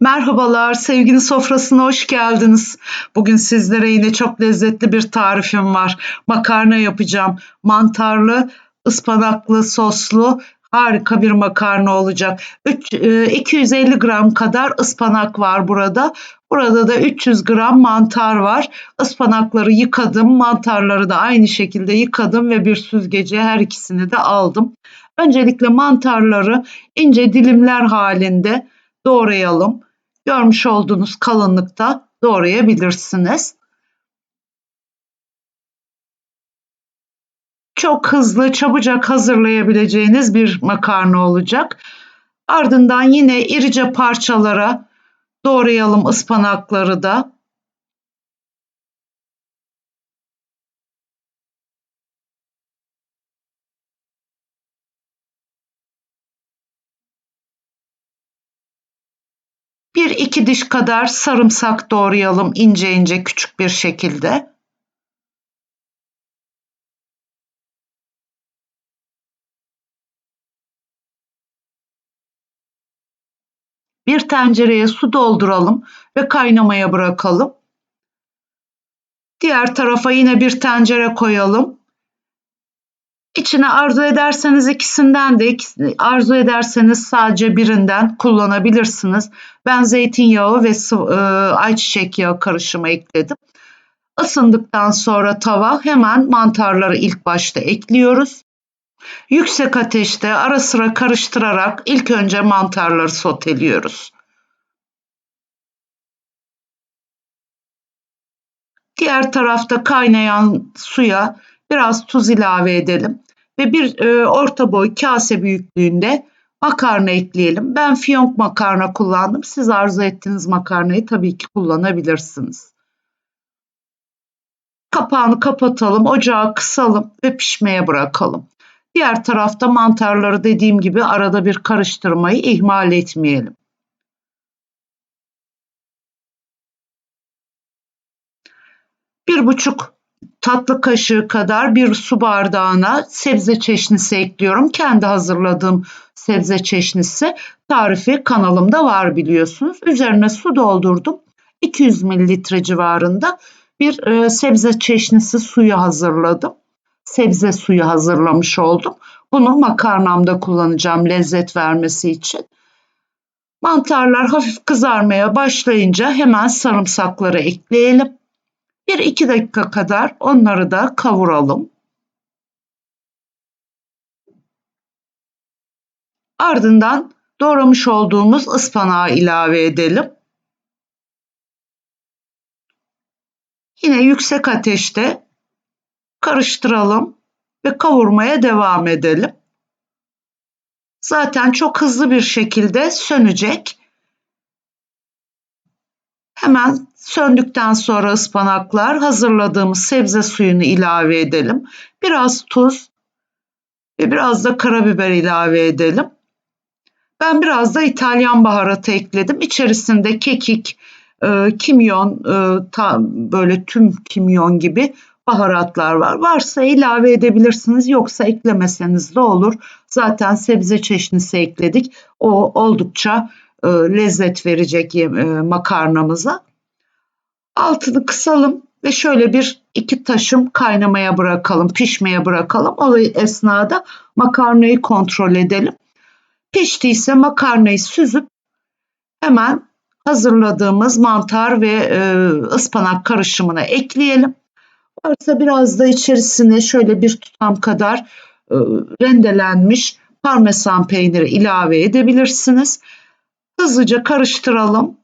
Merhabalar, sevgili sofrasına hoş geldiniz. Bugün sizlere yine çok lezzetli bir tarifim var. Makarna yapacağım. Mantarlı, ıspanaklı, soslu harika bir makarna olacak. Üç, e, 250 gram kadar ıspanak var burada. Burada da 300 gram mantar var. Ispanakları yıkadım, mantarları da aynı şekilde yıkadım ve bir süzgece her ikisini de aldım. Öncelikle mantarları ince dilimler halinde doğrayalım. Görmüş olduğunuz kalınlıkta doğrayabilirsiniz. Çok hızlı, çabucak hazırlayabileceğiniz bir makarna olacak. Ardından yine irice parçalara doğrayalım ıspanakları da. İki diş kadar sarımsak doğrayalım ince ince küçük bir şekilde. Bir tencereye su dolduralım ve kaynamaya bırakalım. Diğer tarafa yine bir tencere koyalım. İçine arzu ederseniz ikisinden de arzu ederseniz sadece birinden kullanabilirsiniz. Ben zeytinyağı ve e, ayçiçek yağı karışımı ekledim. Isındıktan sonra tava hemen mantarları ilk başta ekliyoruz. Yüksek ateşte ara sıra karıştırarak ilk önce mantarları soteliyoruz. Diğer tarafta kaynayan suya biraz tuz ilave edelim ve bir e, orta boy kase büyüklüğünde makarna ekleyelim. Ben fiyonk makarna kullandım. Siz arzu ettiğiniz makarnayı tabii ki kullanabilirsiniz. Kapağını kapatalım, ocağı kısalım ve pişmeye bırakalım. Diğer tarafta mantarları dediğim gibi arada bir karıştırmayı ihmal etmeyelim. Bir buçuk tatlı kaşığı kadar bir su bardağına sebze çeşnisi ekliyorum. Kendi hazırladığım sebze çeşnisi tarifi kanalımda var biliyorsunuz. Üzerine su doldurdum. 200 mililitre civarında bir e, sebze çeşnisi suyu hazırladım. Sebze suyu hazırlamış oldum. Bunu makarnamda kullanacağım lezzet vermesi için. Mantarlar hafif kızarmaya başlayınca hemen sarımsakları ekleyelim. Bir iki dakika kadar onları da kavuralım. Ardından doğramış olduğumuz ıspanağı ilave edelim. Yine yüksek ateşte karıştıralım ve kavurmaya devam edelim. Zaten çok hızlı bir şekilde sönecek. Hemen söndükten sonra ıspanaklar hazırladığımız sebze suyunu ilave edelim. Biraz tuz ve biraz da karabiber ilave edelim. Ben biraz da İtalyan baharatı ekledim. İçerisinde kekik, e, kimyon, e, ta, böyle tüm kimyon gibi baharatlar var. Varsa ilave edebilirsiniz yoksa eklemeseniz de olur. Zaten sebze çeşnisi ekledik. O oldukça e, lezzet verecek e, makarnamıza. Altını kısalım ve şöyle bir iki taşım kaynamaya bırakalım, pişmeye bırakalım. O esnada makarnayı kontrol edelim. Piştiyse makarnayı süzüp hemen hazırladığımız mantar ve e, ıspanak karışımına ekleyelim. Varsa biraz da içerisine şöyle bir tutam kadar e, rendelenmiş parmesan peyniri ilave edebilirsiniz. Hızlıca karıştıralım.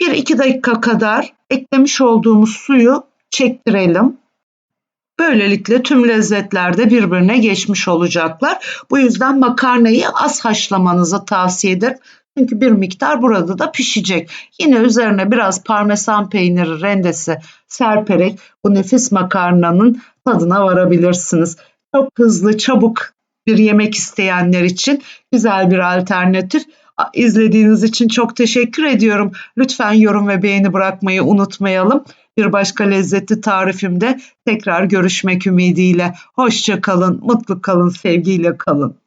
1-2 dakika kadar eklemiş olduğumuz suyu çektirelim. Böylelikle tüm lezzetler de birbirine geçmiş olacaklar. Bu yüzden makarnayı az haşlamanızı tavsiye ederim. Çünkü bir miktar burada da pişecek. Yine üzerine biraz parmesan peyniri rendesi serperek bu nefis makarnanın tadına varabilirsiniz. Çok hızlı, çabuk bir yemek isteyenler için güzel bir alternatif. İzlediğiniz için çok teşekkür ediyorum. Lütfen yorum ve beğeni bırakmayı unutmayalım. Bir başka lezzetli tarifimde tekrar görüşmek ümidiyle. Hoşça kalın, mutlu kalın, sevgiyle kalın.